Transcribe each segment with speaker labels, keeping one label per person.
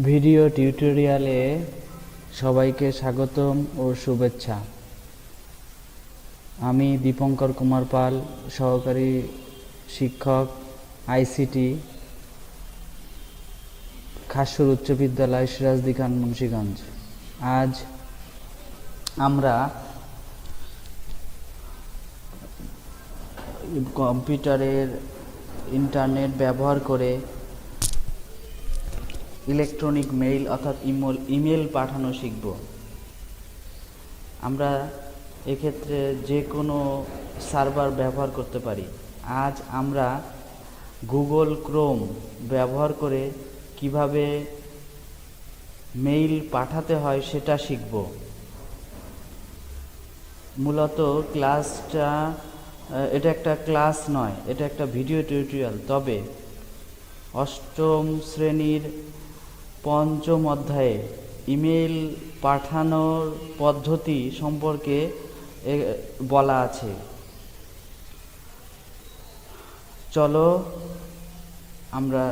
Speaker 1: Video টিউটোরিয়ালে সবাইকে স্বাগতম ও শুভেচ্ছা। আমি দীপঙ্কর কুমার পাল, সহকারী শিক্ষক, আইসিটি, খাসুর উচ্চ বিদ্যালয় সিরাজদি খান মুন্সীগঞ্জ। আজ আমরা কম্পিউটারের ইন্টারনেট ব্যবহার করে ইলেকট্রনিক মেইল অর্থাৎ ইমেল ইমেল পাঠানো শিখব। আমরা এক্ষেত্রে যে কোনো সার্ভার ব্যবহার করতে পারি। আজ আমরা গুগল ক্রোম ব্যবহার করে কীভাবে মেইল পাঠাতে হয় সেটা শিখব। মূলত ক্লাসটা এটা একটা ক্লাস নয়, এটা একটা ভিডিও টিউটোরিয়াল। তবে অষ্টম শ্রেণির পঞ্চম অধ্যায়ে ইমেল পাঠানোর পদ্ধতি সম্পর্কে বলা আছে। চলো আমরা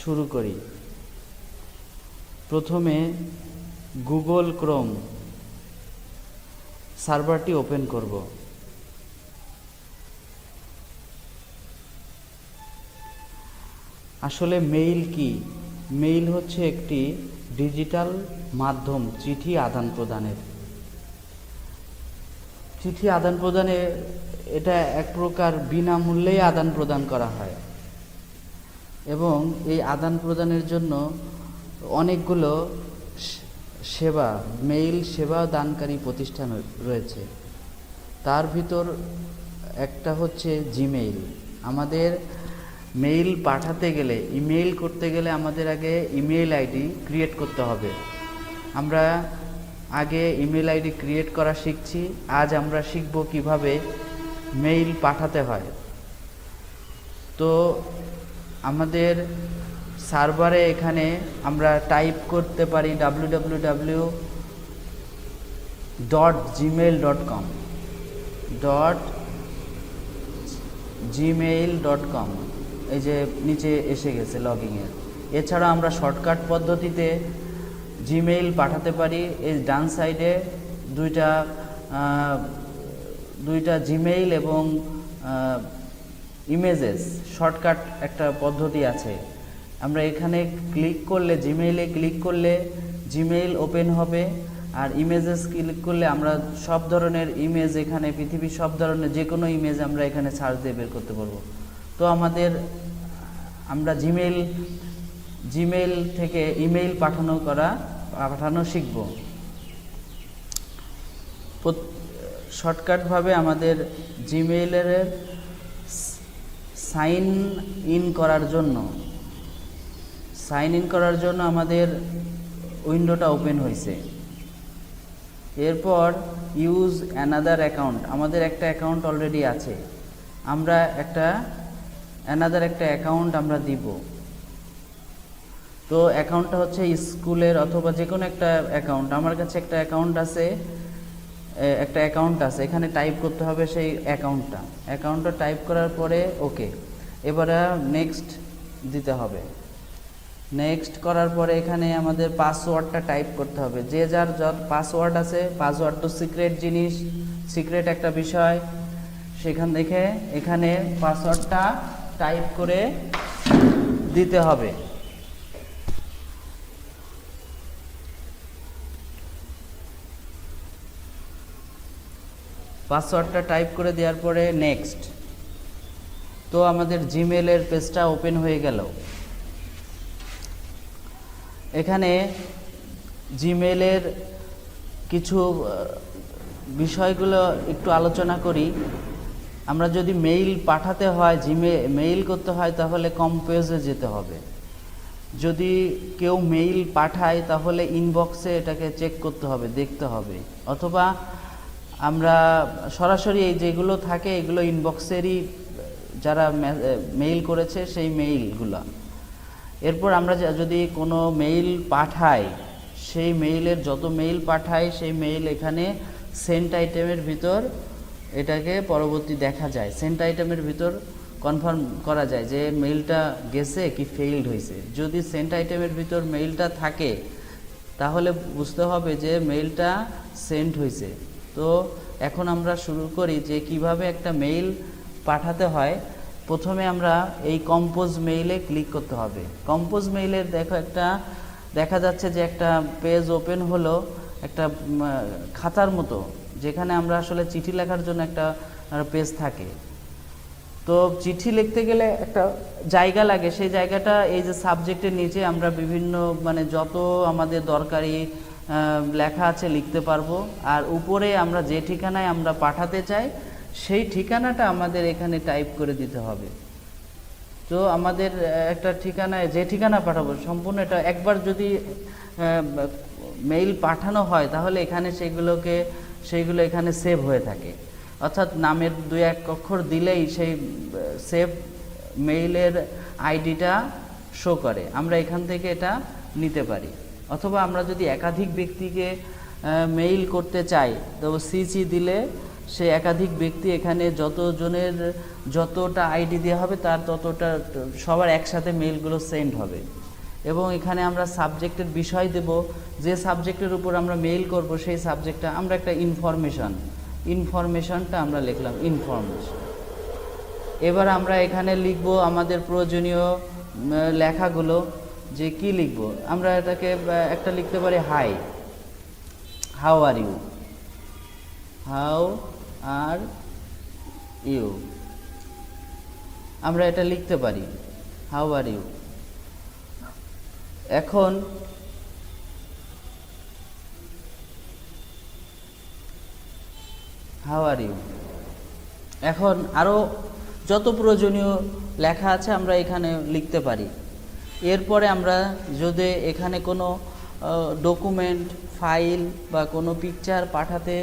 Speaker 1: শুরু করি। প্রথমে গুগল ক্রোম সার্ভারটি ওপেন করব। আসলে মেইল কি? মেইল হচ্ছে একটি ডিজিটাল মাধ্যম, চিঠি আদান প্রদানের। চিঠি আদান প্রদানে এটা এক প্রকার বিনামূল্যেই আদান প্রদান করা হয়। এবং এই আদান প্রদানের জন্য অনেকগুলো সেবা, মেইল সেবা দানকারী প্রতিষ্ঠান রয়েছে। তার ভিতর একটা হচ্ছে জিমেইল। আমাদের মেইল পাঠাতে গেলে ইমেইল করতে গেলে আমাদের আগে ইমেইল আইডি ক্রিয়েট করতে হবে। আমরা আগে ইমেল আইডি ক্রিয়েট করা শিখছি, আজ আমরা শিখব কীভাবে মেইল পাঠাতে হয়। তো আমাদের সার্ভারে এখানে আমরা টাইপ করতে পারি W W dot Gmail dot com dot Gmail dot com এই যে নিচে এসে গেছে লগিংয়ের এছাড়া আমরা শর্টকাট পদ্ধতিতে জিমেইল পাঠাতে পারি। এই ডান সাইডে দুইটা দুইটা জিমেইল এবং ইমেজেস শর্টকাট একটা পদ্ধতি আছে। আমরা এখানে ক্লিক করলে জিমেইলে ক্লিক করলে জিমেইল ওপেন হবে। আর ইমেজেস ক্লিক করলে আমরা সব ধরনের ইমেজ এখানে, পৃথিবীর সব ধরনের যে কোনো ইমেজ আমরা এখানে সার্চ দিয়ে বের করতে পারব। তো আমাদের, আমরা জিমেইল জিমেইল থেকে ইমেইল পাঠানো করা, পাঠানো শিখব। শর্টকাটভাবে আমাদের জিমেইলের সাইন ইন করার জন্য, সাইন ইন করার জন্য আমাদের উইন্ডোটা ওপেন হয়েছে। এরপর ইউজ অ্যানাদার অ্যাকাউন্ট আমাদের একটা অ্যাকাউন্ট অলরেডি আছে। আমরা একটা অ্যানাদার একটা অ্যাকাউন্ট আমরা দিব। তো অ্যাকাউন্টটা হচ্ছে স্কুলের অথবা যে কোনো একটা অ্যাকাউন্ট আমার কাছে একটা অ্যাকাউন্ট আছে একটা অ্যাকাউন্ট আছে। এখানে টাইপ করতে হবে সেই অ্যাকাউন্টটা অ্যাকাউন্টটা টাইপ করার পরে ওকে এবারে নেক্সট দিতে হবে। নেক্সট করার পরে এখানে আমাদের পাসওয়ার্ডটা টাইপ করতে হবে। যে যার যত পাসওয়ার্ড আছে পাসওয়ার্ড তো সিক্রেট জিনিস সিক্রেট একটা বিষয়। সেখান থেকে এখানে পাসওয়ার্ডটা টাইপ করে দিতে হবে। পাসওয়ার্ডটা টাইপ করে দেওয়ার পরে নেক্সট। তো আমাদের জিমেলের পেজটা ওপেন হয়ে গেল। এখানে জিমেলের কিছু বিষয়গুলো একটু আলোচনা করি। আমরা যদি মেইল পাঠাতে হয় জিমে মেইল করতে হয়, তাহলে কম্পেজে যেতে হবে। যদি কেউ মেইল পাঠায়, তাহলে ইনবক্সে এটাকে চেক করতে হবে, দেখতে হবে। অথবা আমরা সরাসরি এই যেগুলো থাকে, এগুলো ইনবক্সেরই যারা মেইল করেছে, সেই মেইলগুলো এরপর আমরা যদি কোনো মেইল পাঠাই সেই মেইলের যত মেইল পাঠাই সেই মেইল এখানে সেন্ট আইটেমের ভিতর এটাকে পরবর্তী দেখা যায়। সেন্ট আইটেমের ভিতর কনফার্ম করা যায় যে মেইলটা গেছে কি ফেইলড হয়েছে। যদি সেন্ট আইটেমের ভিতর মেইলটা থাকে, তাহলে বুঝতে হবে যে মেইলটা সেন্ট হয়েছে। তো এখন আমরা শুরু করি যে কীভাবে একটা মেইল পাঠাতে হয়। প্রথমে আমরা এই কম্পোজ মেইলে ক্লিক করতে হবে। কম্পোজ মেইলের দেখো একটা, দেখা যাচ্ছে যে একটা পেজ ওপেন হলো, একটা খাতার মতো। যেখানে আমরা আসলে চিঠি লেখার জন্য একটা পেজ থাকে। তো চিঠি লিখতে গেলে একটা জায়গা লাগে। সেই জায়গাটা, এই যে সাবজেক্টের নিচে আমরা বিভিন্ন মানে যত আমাদের দরকারি লেখা আছে লিখতে পারব। আর উপরে আমরা যে ঠিকানায় আমরা পাঠাতে চাই, সেই ঠিকানাটা আমাদের এখানে টাইপ করে দিতে হবে। তো আমাদের একটা ঠিকানায় যে ঠিকানা পাঠাবো, সম্পূর্ণ এটা একবার যদি মেইল পাঠানো হয়, তাহলে এখানে সেগুলোকে সেইগুলো এখানে সেভ হয়ে থাকে। অর্থাৎ নামের দুই এক অক্ষর দিলেই সেই সেভ মেইলের আইডিটা শো করে। আমরা এখান থেকে এটা নিতে পারি। অথবা আমরা যদি একাধিক ব্যক্তিকে মেইল করতে চাই তো সিসি দিলে সে একাধিক ব্যক্তি এখানে যতজনের, যতটা আইডি দেওয়া হবে তার ততটা সবার একসাথে মেইলগুলো সেন্ড হবে। এবং এখানে আমরা সাবজেক্টের বিষয় দেব। যে সাবজেক্টের উপর আমরা মেইল করব, সেই সাবজেক্টটা আমরা একটা ইনফরমেশন ইনফরমেশনটা আমরা লিখলাম ইনফরমেশন এবার আমরা এখানে লিখব আমাদের প্রয়োজনীয় লেখাগুলো, যে কি লিখব? আমরা এটাকে একটা লিখতে পারি hi how are you how are you আমরা এটা লিখতে পারি হাউ আর ইউ এখন হাউ ইউ এখন আরও যত প্রয়োজনীয় লেখা আছে আমরা এখানে লিখতে পারি। এরপরে আমরা যদি এখানে কোনো ডকুমেন্ট ফাইল বা কোনো পিকচার পাঠাতে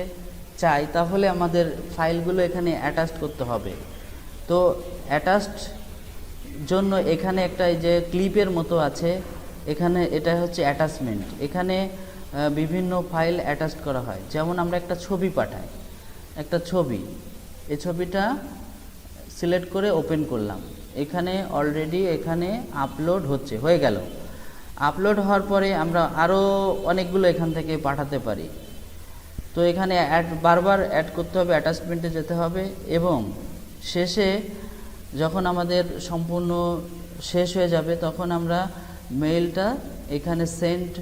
Speaker 1: চাই, তাহলে আমাদের ফাইলগুলো এখানে অ্যাটাচড করতে হবে। তো অ্যাটাচড জন্য এখানে একটা যে ক্লিপের মতো আছে এখানে এটা হচ্ছে অ্যাটাচমেন্ট এখানে বিভিন্ন ফাইল অ্যাটাচ করা হয়। যেমন আমরা একটা ছবি পাঠাই। একটা ছবি। এই ছবিটা সিলেক্ট করে ওপেন করলাম। এখানে অলরেডি এখানে আপলোড হচ্ছে, হয়ে গেল। আপলোড হওয়ার পরে আমরা আরও অনেকগুলো এখান থেকে পাঠাতে পারি। তো এখানে অ্যাড বারবার অ্যাড করতে হবে অ্যাটাচমেন্টে যেতে হবে এবং শেষে যখন আমাদের সম্পূর্ণ শেষ হয়ে যাবে, তখন আমরা মেইলটা এখানে সেন্ট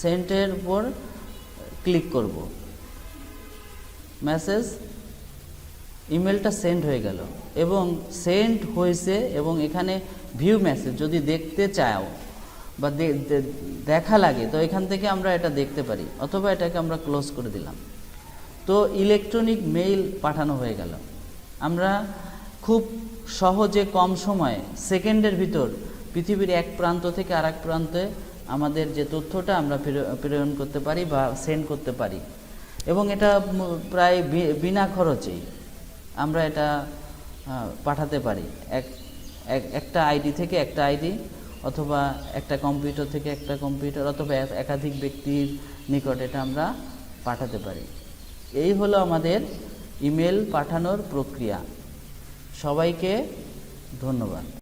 Speaker 1: সেন্টের উপর ক্লিক করব। মেসেজ ইমেলটা সেন্ড হয়ে গেল। এবং সেন্ড হয়েছে এবং এখানে ভিউ মেসেজ যদি দেখতে চাও বা দেখা লাগে, তো এখান থেকে আমরা এটা দেখতে পারি, অথবা এটাকে আমরা ক্লোজ করে দিলাম। তো ইলেকট্রনিক মেইল পাঠানো হয়ে গেল। আমরা খুব সহজে কম সময়ে সেকেন্ডের ভিতর পৃথিবীর এক প্রান্ত থেকে আরেক প্রান্তে আমাদের যে তথ্যটা আমরা প্রেরণ করতে পারি বা সেন্ড করতে পারি। এবং এটা প্রায় বিনা খরচেই আমরা এটা পাঠাতে পারি। এক, এক- একটা আইডি থেকে একটা আইডি অথবা একটা কম্পিউটার থেকে একটা কম্পিউটার অথবা এক- একাধিক ব্যক্তির নিকট এটা আমরা পাঠাতে পারি। এই হলো আমাদের ইমেল পাঠানোর প্রক্রিয়া। সবাইকে ধন্যবাদ।